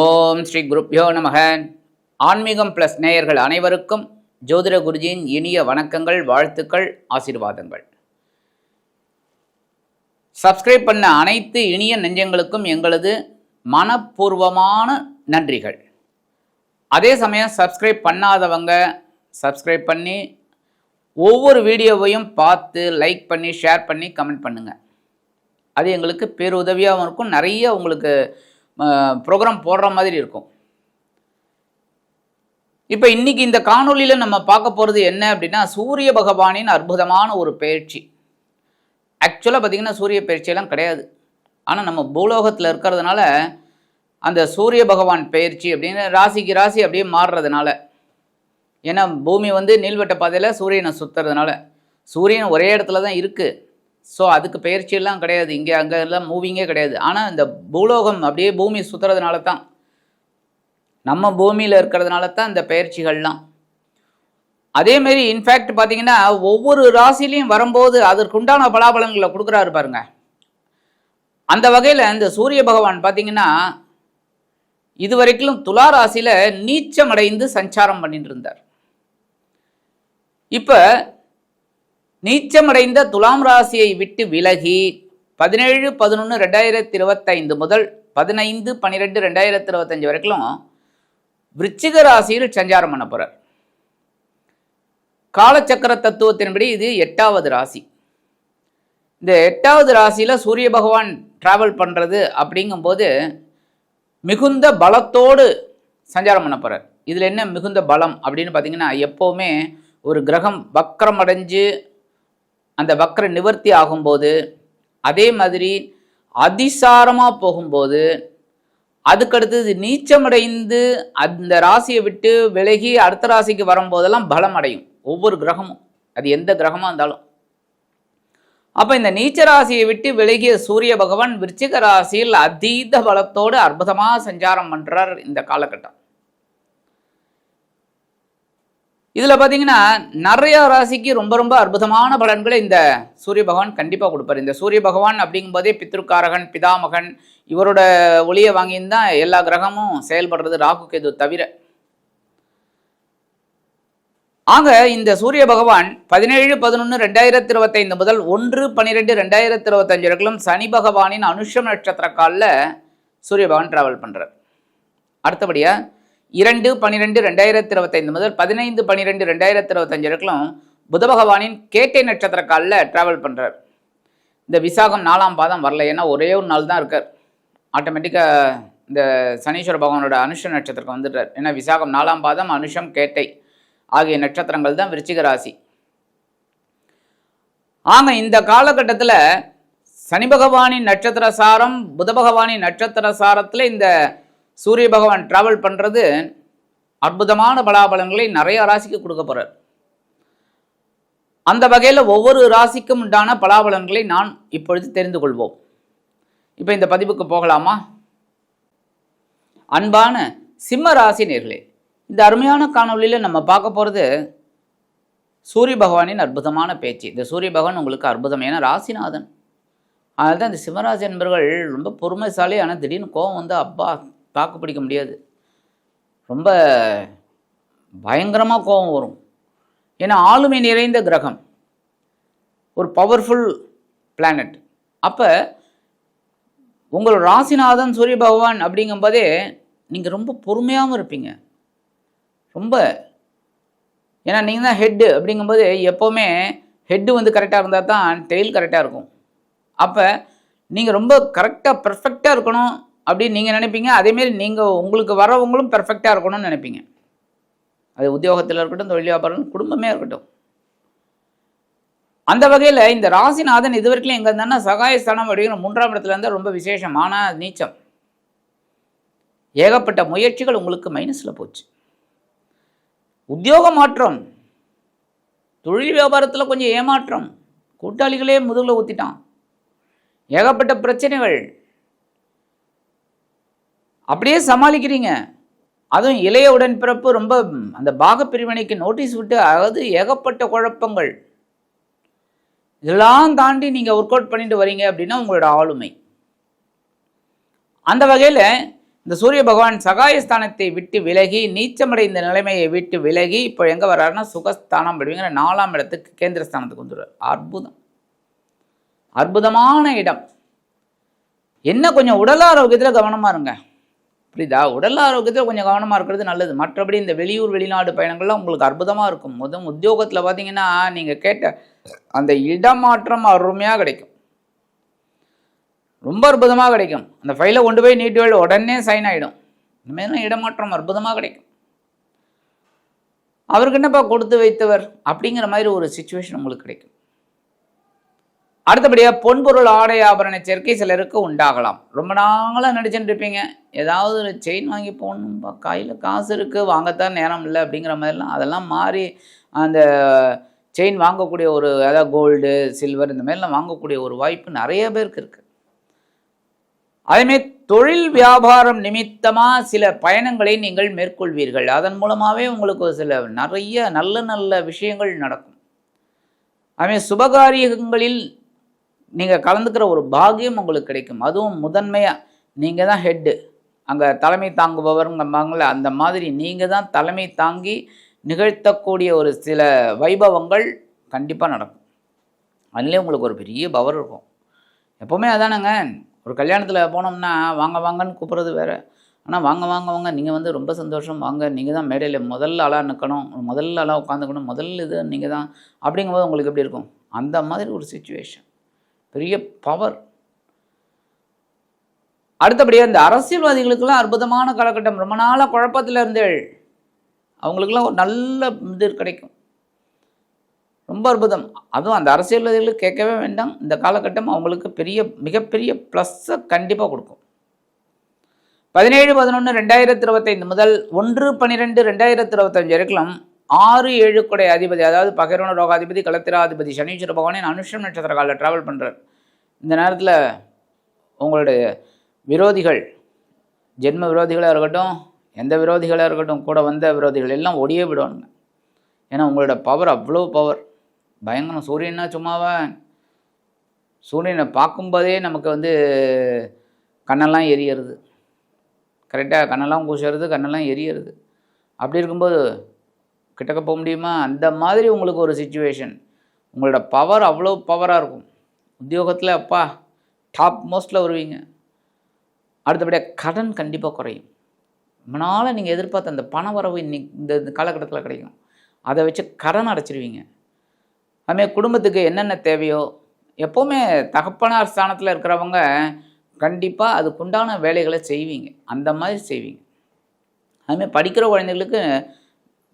ஓம் ஸ்ரீ குருப்யோ நமக. ஆன்மீகம் ப்ளஸ் நேயர்கள் அனைவருக்கும் ஜோதிட குருஜியின் இனிய வணக்கங்கள் வாழ்த்துக்கள் ஆசீர்வாதங்கள். சப்ஸ்கிரைப் பண்ண அனைத்து இனிய நெஞ்சங்களுக்கும் எங்களது மனப்பூர்வமான நன்றிகள். அதே சமயம் சப்ஸ்கிரைப் பண்ணாதவங்க சப்ஸ்கிரைப் பண்ணி ஒவ்வொரு வீடியோவையும் பார்த்து லைக் பண்ணி ஷேர் பண்ணி கமெண்ட் பண்ணுங்கள் அது எங்களுக்கு பேருதவியாகவும் இருக்கும். நிறைய உங்களுக்கு ப்ரோக்ராம் போடுற மாதிரி இருக்கும். இப்போ இன்னைக்கு இந்த காணொளியில் நம்ம பார்க்க போகிறது என்ன அப்படின்னா சூரிய பகவானின் அற்புதமான ஒரு பயிற்சி. ஆக்சுவலாக பார்த்திங்கன்னா சூரிய பயிற்சியெல்லாம் கிடையாது. ஆனால் நம்ம பூலோகத்தில் இருக்கிறதுனால அந்த சூரிய பகவான் பயிற்சி அப்படின்னு ராசிக்கு ராசி அப்படியே மாறுறதுனால. ஏன்னா பூமி வந்து நீள்வட்ட பாதையில் சூரியனை சுற்றுறதுனால சூரியன் ஒரே இடத்துல தான் இருக்குது ஸோ அதுக்கு பயிற்சியெல்லாம் கிடையாது. இங்கே அங்கே எல்லாம் மூவிங்கே கிடையாது. ஆனால் இந்த பூலோகம் அப்படியே பூமி சுற்றுறதுனால தான் நம்ம பூமியில் இருக்கிறதுனால தான் இந்த பயிற்சிகள்லாம். அதேமாரி இன்ஃபேக்ட் பார்த்தீங்கன்னா ஒவ்வொரு ராசிலையும் வரும்போது அதற்குண்டான பலாபலங்களை கொடுக்குறாரு பாருங்க. அந்த வகையில் இந்த சூரிய பகவான் பார்த்தீங்கன்னா இதுவரைக்கும் துலா ராசியில் நீச்சமடைந்து சஞ்சாரம் பண்ணிட்டு இருந்தார். இப்போ நீச்சமடைந்த துலாம் ராசியை விட்டு விலகி பதினேழு பதினொன்று ரெண்டாயிரத்தி இருபத்தைந்து முதல் பதினைந்து பன்னிரெண்டு ரெண்டாயிரத்தி இருபத்தஞ்சு வரைக்கும் விருச்சிக ராசியில் சஞ்சாரம் பண்ண போகிறார் காலச்சக்கர தத்துவத்தின்படி இது எட்டாவது ராசி. இந்த எட்டாவது ராசியில் சூரிய பகவான் டிராவல் பண்ணுறது அப்படிங்கும்போது மிகுந்த பலத்தோடு சஞ்சாரம் பண்ண போகிறார் இதில் என்ன மிகுந்த பலம் அப்படின்னு பார்த்தீங்கன்னா எப்போவுமே ஒரு கிரகம் வக்கரம் அடைஞ்சு அந்த வக்கர நிவர்த்தி ஆகும்போது அதே மாதிரி அதிசாரமாக போகும்போது அதுக்கடுத்தது நீச்சமடைந்து அந்த ராசியை விட்டு விலகி அடுத்த ராசிக்கு வரும்போதெல்லாம் பலம் அடையும் ஒவ்வொரு கிரகமும். அது எந்த கிரகமாக இருந்தாலும். அப்போ இந்த நீச்ச ராசியை விட்டு விலகிய சூரிய பகவான் விருச்சிக ராசியில் அதீத பலத்தோடு அற்புதமாக சஞ்சாரம் பண்ணுறார் இந்த காலகட்டம். இதில் பார்த்தீங்கன்னா நிறைய ராசிக்கு ரொம்ப ரொம்ப அற்புதமான பலன்களை இந்த சூரிய பகவான் கண்டிப்பாக கொடுப்பார். இந்த சூரிய பகவான் அப்படிங்கும்போதே பித்ருக்காரகன் பிதாமகன் இவரோட ஒளியை வாங்கியிருந்தான் எல்லா கிரகமும் செயல்படுறது ராகு கேது தவிர. ஆக இந்த சூரிய பகவான் பதினேழு பதினொன்று ரெண்டாயிரத்தி இருபத்தைந்து முதல் ஒன்று பன்னிரெண்டு ரெண்டாயிரத்தி இருபத்தஞ்சு வரைக்கும் சனி பகவானின் அனுஷம் நட்சத்திர காலில் சூரிய பகவான் டிராவல் பண்ணுறார் அடுத்தபடியாக இரண்டு பன்னிரெண்டு ரெண்டாயிரத்தி இருபத்தைந்து முதல் பதினைந்து பன்னிரெண்டு ரெண்டாயிரத்தி இருபத்தஞ்சு வரைக்கும் புத பகவானின் கேட்டை நட்சத்திர காலில் ட்ராவல் பண்ணுறார் இந்த விசாகம் நாலாம் பாதம் வரல. ஏன்னா ஒரே ஒரு நாள் தான் இருக்கார். ஆட்டோமேட்டிக்காக இந்த சனீஸ்வர பகவானோட அனுஷ நட்சத்திரம் வந்துடுறார். ஏன்னா விசாகம் நாலாம் பாதம் அனுஷம் கேட்டை ஆகிய நட்சத்திரங்கள் தான் விருச்சிக ராசி. ஆக இந்த காலகட்டத்தில் சனி பகவானின் நட்சத்திர சாரம் புத பகவானின் நட்சத்திர சாரத்தில் இந்த சூரிய பகவான் டிராவல் பண்ணுறது அற்புதமான பலாபலன்களை நிறைய ராசிக்கு கொடுக்க போகிறார் அந்த வகையில் ஒவ்வொரு ராசிக்கும் உண்டான பலாபலன்களை நான் இப்பொழுது தெரிந்து கொள்வோம். இப்போ இந்த பதிவுக்கு போகலாமா? அன்பான சிம்ம ராசி நேர்களே இந்த அருமையான காணொளியில் நம்ம பார்க்க போகிறது சூரிய பகவானின் அற்புதமான பேச்சு. இந்த சூரிய பகவான் உங்களுக்கு அற்புதம் ஏன்னா ராசிநாதன். அதனால தான் இந்த சிம்மராசி என்பர்கள் ரொம்ப பொறுமைசாலி ஆனால் திடீர்னு கோவம் வந்து அப்பா தாக்கு பிடிக்க முடியாது. ரொம்ப பயங்கரமாக கோபம் வரும். ஏன்னா ஆளுமை நிறைந்த கிரகம். ஒரு பவர்ஃபுல் பிளானட் அப்போ உங்கள் ராசிநாதன் சூரிய பகவான் அப்படிங்கும்போதே நீங்கள் ரொம்ப பொறுமையாகவும் இருப்பீங்க. ரொம்ப ஏன்னா நீங்கள் தான் ஹெட்டு அப்படிங்கும்போது எப்போவுமே ஹெட்டு வந்து கரெக்டாக இருந்தால் தான் டெய்ல் கரெக்டாக இருக்கும். அப்போ நீங்கள் ரொம்ப கரெக்டாக பர்ஃபெக்டாக இருக்கணும். அப்படின்னு நீங்கள் நினைப்பீங்க அதேமாரி நீங்கள் உங்களுக்கு வரவங்களும் பெர்ஃபெக்டாக இருக்கணும்னு நினைப்பீங்க. அது உத்தியோகத்தில் இருக்கட்டும் தொழில் வியாபாரம் குடும்பமே இருக்கட்டும். அந்த வகையில் இந்த ராசிநாதன் இது வரைக்கும் எங்கே இருந்தான்னா சகாயஸ்தானம் அப்படிங்கிற மூன்றாம் இடத்துல இருந்தால் ரொம்ப விசேஷம் ஆனால் நீச்சம். ஏகப்பட்ட முயற்சிகள் உங்களுக்கு மைனஸில் போச்சு. உத்தியோக மாற்றம் தொழில் வியாபாரத்தில் கொஞ்சம் ஏமாற்றம் கூட்டாளிகளே முதுகில் ஊற்றிட்டான் ஏகப்பட்ட பிரச்சனைகள் அப்படியே சமாளிக்கிறீங்க. அதுவும் இளைய உடன்பிறப்பு ரொம்ப அந்த பாகப்பிரிவினைக்கு நோட்டீஸ் விட்டு அதாவது ஏகப்பட்ட குழப்பங்கள். இதெல்லாம் தாண்டி நீங்கள் ஒர்க் அவுட் பண்ணிட்டு வரீங்க அப்படின்னா உங்களோட ஆளுமை. அந்த வகையில் இந்த சூரிய பகவான் சகாயஸ்தானத்தை விட்டு விலகி நீச்சமடைந்த நிலைமையை விட்டு விலகி இப்போ எங்கே வர்றாருன்னா சுகஸ்தானம் அப்படிங்கிற நாலாம் இடத்துக்கு கேந்திரஸ்தானத்துக்கு வந்துடுவார் அற்புதம். அற்புதமான இடம். என்ன கொஞ்சம் உடல் ஆரோக்கியத்தில் கவனமாக இருங்க. புரியுதா? உடல் ஆரோக்கியத்தில் கொஞ்சம் கவனமாக இருக்கிறது நல்லது. மற்றபடி இந்த வெளியூர் வெளிநாடு பயணங்கள்லாம் உங்களுக்கு அற்புதமாக இருக்கும். முதல் உத்தியோகத்தில் பார்த்தீங்கன்னா நீங்கள் கேட்ட அந்த இடமாற்றம் அருமையாக கிடைக்கும். ரொம்ப அற்புதமாக கிடைக்கும். அந்த ஃபைலை கொண்டு போய் நீட்டு உடனே சைன் ஆகிடும் இனிமேல் இடமாற்றம் அற்புதமாக கிடைக்கும். அவருக்கு என்னப்பா கொடுத்து வைத்தவர்? அப்படிங்கிற மாதிரி ஒரு சுச்சுவேஷன் உங்களுக்கு கிடைக்கும். அடுத்தபடியாக பொன்பொருள் ஆடை ஆபரண சேர்க்கை சிலருக்கு உண்டாகலாம். ரொம்ப நாளாக நடிச்சுட்டு இருப்பீங்க ஏதாவது ஒரு செயின் வாங்கி போகணும்பா. கையில் காசு இருக்குது வாங்கத்தான் நேரம் இல்லை அப்படிங்கிற மாதிரிலாம். அதெல்லாம் மாறி அந்த செயின் வாங்கக்கூடிய ஒரு அதாவது கோல்டு சில்வர் இந்த மாதிரிலாம் வாங்கக்கூடிய ஒரு வாய்ப்பு நிறைய பேருக்கு இருக்குது அதேமாரி தொழில் வியாபாரம் நிமித்தமாக சில பயணங்களை நீங்கள் மேற்கொள்வீர்கள். அதன் மூலமாகவே உங்களுக்கு சில நிறைய நல்ல நல்ல விஷயங்கள் நடக்கும். அதுமாதிரி சுபகாரியங்களில் நீங்கள் கலந்துக்கிற ஒரு பாகியம் உங்களுக்கு கிடைக்கும். அதுவும் முதன்மையாக நீங்கள் தான் ஹெட்டு அங்கே தலைமை தாங்குபவருங்கம்பாங்கள அந்த மாதிரி நீங்கள் தான் தலைமை தாங்கி நிகழ்த்தக்கூடிய ஒரு சில வைபவங்கள் கண்டிப்பாக நடக்கும். அதுலேயே உங்களுக்கு ஒரு பெரிய பவர் இருக்கும். எப்போவுமே அதானங்க. ஒரு கல்யாணத்தில் போனோம்னா வாங்க வாங்கன்னு கூப்பிட்றது வேறு. ஆனால் வாங்க வாங்க வாங்க நீங்கள் வந்து ரொம்ப சந்தோஷம். வாங்க நீங்கள் தான் மேடையில் முதல்ல ஆளாக நிற்கணும் முதல்ல ஆளாக உட்காந்துக்கணும். முதல் இது நீங்கள் தான். அப்படிங்கும்போது உங்களுக்கு எப்படி இருக்கும்? அந்த மாதிரி ஒரு சுச்சுவேஷன் பெரிய பவர் அடுத்தபடியாக இந்த அரசியல்வாதிகளுக்கெல்லாம் அற்புதமான காலகட்டம். ரொம்ப நாளாக குழப்பத்தில் இருந்தேள். அவங்களுக்கெல்லாம் ஒரு நல்ல இது கிடைக்கும். ரொம்ப அற்புதம். அதுவும் அந்த அரசியல்வாதிகளுக்கு கேட்கவே வேண்டாம். இந்த காலகட்டம் அவங்களுக்கு பெரிய மிகப்பெரிய ப்ளஸ்ஸை கண்டிப்பாக கொடுக்கும். பதினேழு பதினொன்று ரெண்டாயிரத்தி இருபத்தைந்து முதல் ஒன்று பன்னிரெண்டு ரெண்டாயிரத்தி இருபத்தஞ்சு வரைக்கும் ஆறு ஏழு அதிபதி அதாவது பகிரோன ரோகாதிபதி கலத்திராதிபதி சனீஸ்வர பகவானின் அனுஷம் நட்சத்திர காலில் ட்ராவல் பண்ணுறார் இந்த நேரத்தில் உங்களுடைய விரோதிகள் ஜென்ம விரோதிகளாக இருக்கட்டும் எந்த விரோதிகளாக இருக்கட்டும் கூட வந்த விரோதிகள் எல்லாம் ஒடியே விடணுங்க ஏன்னா உங்களோட பவர் அவ்வளோ பவர் பயங்கரம். சூரியன்னா சும்மாவா சூரியனை பார்க்கும்போதே நமக்கு வந்து கண்ணெல்லாம் எரியறது. கரெக்டாக கண்ணெல்லாம் கூசுறது கண்ணெல்லாம் எரியறது. அப்படி இருக்கும்போது கிட்டக்க போக முடியுமா? அந்த மாதிரி உங்களுக்கு ஒரு சுச்சுவேஷன் உங்களோட பவர் அவ்வளோ பவராக இருக்கும். உத்தியோகத்தில் அப்பா டாப் மோஸ்ட்டில் வருவீங்க. அடுத்தபடியாக கடன் கண்டிப்பாக குறையும். ரொம்ப நாளாக நீங்கள் எதிர்பார்த்த அந்த பண வரவு இன்னைக்கு இந்த இந்த காலகட்டத்தில் கிடைக்கும். அதை வச்சு கடன் அடைச்சிருவீங்க. அதுமாதிரி குடும்பத்துக்கு என்னென்ன தேவையோ எப்போவுமே தகப்பனார் ஸ்தானத்தில் இருக்கிறவங்க கண்டிப்பாக அதுக்குண்டான வேலைகளை செய்வீங்க. அந்த மாதிரி செய்வீங்க. அதுமாதிரி படிக்கிற குழந்தைகளுக்கு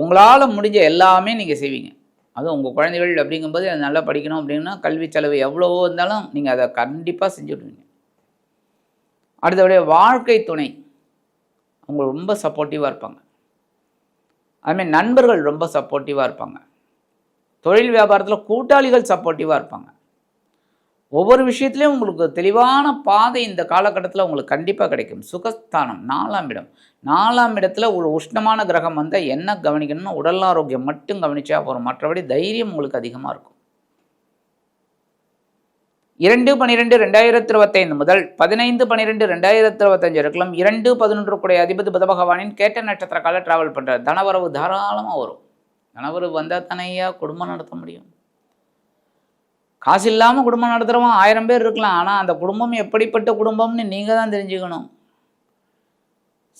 உங்களால் முடிஞ்ச எல்லாமே நீங்கள் செய்வீங்க. அதுவும் உங்கள் குழந்தைகள் அப்படிங்கும்போது அது நல்லா படிக்கணும் அப்படின்னா கல்வி செலவு எவ்வளவோ இருந்தாலும் நீங்கள் அதை கண்டிப்பாக செஞ்சுடுவீங்க அடுத்தபடியாக வாழ்க்கை துணை. அவங்க ரொம்ப சப்போர்ட்டிவாக இருப்பாங்க. அதுமாதிரி நண்பர்கள் ரொம்ப சப்போர்ட்டிவாக இருப்பாங்க. தொழில் வியாபாரத்தில் கூட்டாளிகள் சப்போர்ட்டிவாக இருப்பாங்க. ஒவ்வொரு விஷயத்துலையும் உங்களுக்கு தெளிவான பாதை இந்த காலகட்டத்தில் உங்களுக்கு கண்டிப்பாக கிடைக்கும். சுகஸ்தானம் நாலாம் இடம். நாலாம் இடத்துல ஒரு உஷ்ணமான கிரகம் வந்தால் என்ன கவனிக்கணும்னா உடல் ஆரோக்கியம் மட்டும் கவனிச்சா போகிறோம் மற்றபடி தைரியம் உங்களுக்கு அதிகமாக இருக்கும். இரண்டு பன்னிரெண்டு ரெண்டாயிரத்தி இருபத்தைந்து முதல் பதினைந்து பன்னிரெண்டு ரெண்டாயிரத்தி இருபத்தஞ்சு இருக்கலாம் இரண்டு பதினொன்று கூடிய அதிபதி புதபகவானின் கேட்ட நட்சத்திர கால டிராவல் பண்ணுறார் தனவரவு தாராளமாக வரும். தனவரவு வந்தால் தானேயா குடும்பம் நடத்த முடியும். காசு இல்லாமல் குடும்பம் நடத்துகிறவன் ஆயிரம் பேர் இருக்கலாம். ஆனால் அந்த குடும்பம் எப்படிப்பட்ட குடும்பம்னு நீங்கள் தான் தெரிஞ்சுக்கணும்.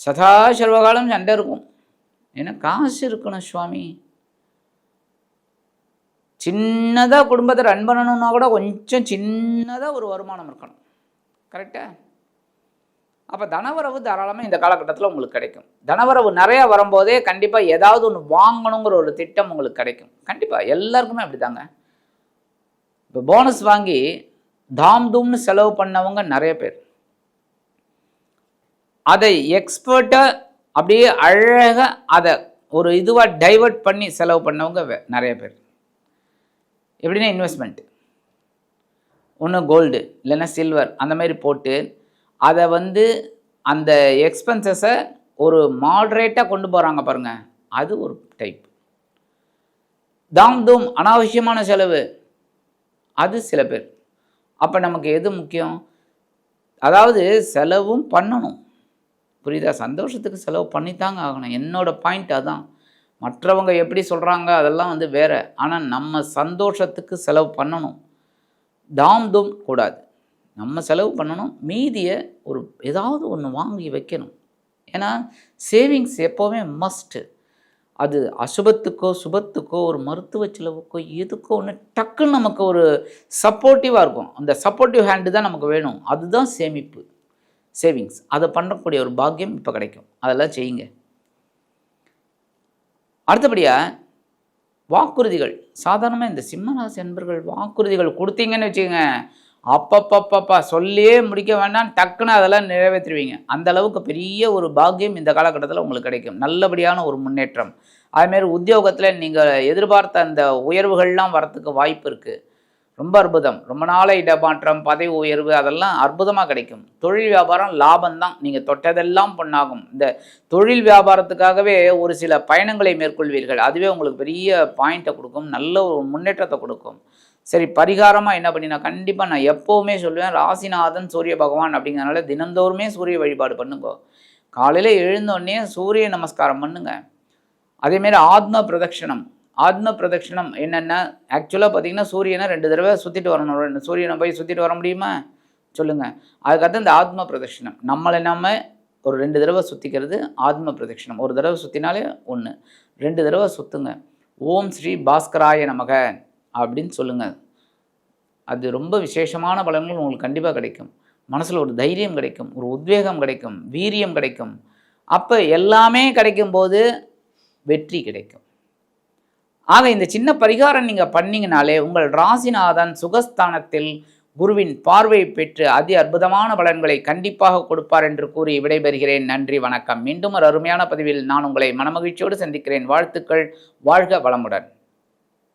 சதா செல்வகாலம் சண்டை இருக்கும். ஏன்னா காசு இருக்கணும் சுவாமி. சின்னதாக குடும்பத்தை ரன் பண்ணணும்னா கூட கொஞ்சம் சின்னதாக ஒரு வருமானம் இருக்கணும். கரெக்டா அப்போ தனவரவு தாராளமாக இந்த காலகட்டத்தில் உங்களுக்கு கிடைக்கும். தனவரவு நிறையா வரும்போதே கண்டிப்பாக ஏதாவது ஒன்று வாங்கணுங்கிற ஒரு திட்டம் உங்களுக்கு கிடைக்கும். கண்டிப்பாக எல்லாருக்குமே அப்படி தாங்க இப்போ போனஸ் வாங்கி தாம் தூம்னு செலவு பண்ணவங்க நிறைய பேர். அதை எக்ஸ்பர்ட்டை அப்படியே அழகாக அதை ஒரு இதுவாக டைவர்ட் பண்ணி செலவு பண்ணவங்க வே- நிறைய பேர். எப்படின்னா இன்வெஸ்ட்மெண்ட் ஒன்று கோல்டு இல்லைன்னா சில்வர் அந்த மாதிரி போட்டு அதை வந்து அந்த எக்ஸ்பென்சஸை ஒரு மாட்ரேட்டாக கொண்டு போகிறாங்க பாருங்கள் அது ஒரு டைப் தாம் தூம் அனாவசியமான செலவு. அது சில பேர். அப்போ நமக்கு எது முக்கியம்? அதாவது செலவும் பண்ணணும். புரியுதா? சந்தோஷத்துக்கு செலவு பண்ணித்தாங்க ஆகணும். என்னோடய பாயிண்ட் அதான். மற்றவங்க எப்படி சொல்கிறாங்க அதெல்லாம் வந்து வேறு. ஆனால் நம்ம சந்தோஷத்துக்கு செலவு பண்ணணும். தாம் தும் கூடாது. நம்ம செலவு பண்ணணும். மீதியை ஒரு ஏதாவது ஒன்று வாங்கி வைக்கணும். ஏன்னா சேவிங்ஸ் எப்போவுமே மஸ்ட்டு அது அசுபத்துக்கோ சுபத்துக்கோ ஒரு மருத்துவ செலவுக்கோ எதுக்கோ ஒன்று டக்குன்னு நமக்கு ஒரு சப்போர்ட்டிவாக இருக்கும். அந்த சப்போர்ட்டிவ் ஹேண்டு தான் நமக்கு வேணும். அதுதான் சேமிப்பு. சேவிங்ஸ் அதை பண்ணக்கூடிய ஒரு பாக்கியம் இப்போ கிடைக்கும். அதெல்லாம் செய்யுங்க. அடுத்தபடியாக வாக்குறுதிகள். சாதாரணமாக இந்த சிம்மராசி அன்பர்கள் வாக்குறுதிகள் கொடுத்தீங்கன்னு வச்சுக்கோங்க அப்பப்பப்பப்பா சொல்லியே முடிக்க வேண்டாம் டக்குன்னு அதெல்லாம் நிறைவேற்றுவீங்க அந்த அளவுக்கு பெரிய ஒரு பாக்கியம் இந்த காலகட்டத்தில் உங்களுக்கு கிடைக்கும். நல்லபடியான ஒரு முன்னேற்றம். அதுமாரி உத்தியோகத்தில் நீங்கள் எதிர்பார்த்த அந்த உயர்வுகள்லாம் வரத்துக்கு வாய்ப்பு இருக்குது ரொம்ப அற்புதம். ரொம்ப நாளை இடமாற்றம் பதவி உயர்வு அதெல்லாம் அற்புதமாக கிடைக்கும். தொழில் வியாபாரம் லாபம் தான் நீங்கள் தொட்டதெல்லாம் பொண்ணாகும் இந்த தொழில் வியாபாரத்துக்காகவே ஒரு சில பயணங்களை மேற்கொள்வீர்கள். அதுவே உங்களுக்கு பெரிய பாயிண்ட்டை கொடுக்கும். நல்ல ஒரு முன்னேற்றத்தை கொடுக்கும். சரி பரிகாரமாக என்ன பண்ணினா கண்டிப்பாக நான் எப்போவுமே சொல்லுவேன் ராசிநாதன் சூரிய பகவான் அப்படிங்கிறனால தினந்தோறுமே சூரிய வழிபாடு பண்ணுங்க. காலையில் எழுந்தோடனே சூரிய நமஸ்காரம் பண்ணுங்க. அதேமாரி ஆத்ம பிரதட்சணம். ஆத்ம பிரதட்சணம் என்னென்ன? ஆக்சுவலாக பார்த்தீங்கன்னா சூரியனை ரெண்டு தடவை சுற்றிட்டு வரணும். ரெண்டு சூரியனை போய் சுற்றிட்டு வர முடியுமா? சொல்லுங்கள் அதுக்கடுத்து இந்த ஆத்ம பிரதட்சிணம். நம்மளை நம்ம ஒரு ரெண்டு தடவை சுற்றிக்கிறது ஆத்ம பிரதட்சணம். ஒரு தடவை சுற்றினாலே ஒன்று ரெண்டு தடவை சுற்றுங்க ஓம் ஸ்ரீ பாஸ்கராய நமக அப்படின்னு சொல்லுங்கள் அது ரொம்ப விசேஷமான பலன்கள் உங்களுக்கு கண்டிப்பாக கிடைக்கும். மனசில் ஒரு தைரியம் கிடைக்கும். ஒரு உத்வேகம் கிடைக்கும். வீரியம் கிடைக்கும். அப்போ எல்லாமே கிடைக்கும் போது வெற்றி கிடைக்கும். ஆக இந்த சின்ன பரிகாரம் நீங்கள் பண்ணீங்கனாலே உங்கள் ராசிநாதன் சுகஸ்தானத்தில் குருவின் பார்வை பெற்று அதி அற்புதமான பலன்களை கண்டிப்பாக கொடுப்பார் என்று கூறி விடைபெறுகிறேன். நன்றி வணக்கம். மீண்டும் ஒரு அருமையான பதிவில் நான் உங்களை மனமகிழ்ச்சியோடு சந்திக்கிறேன். வாழ்த்துக்கள். வாழ்க வளமுடன்.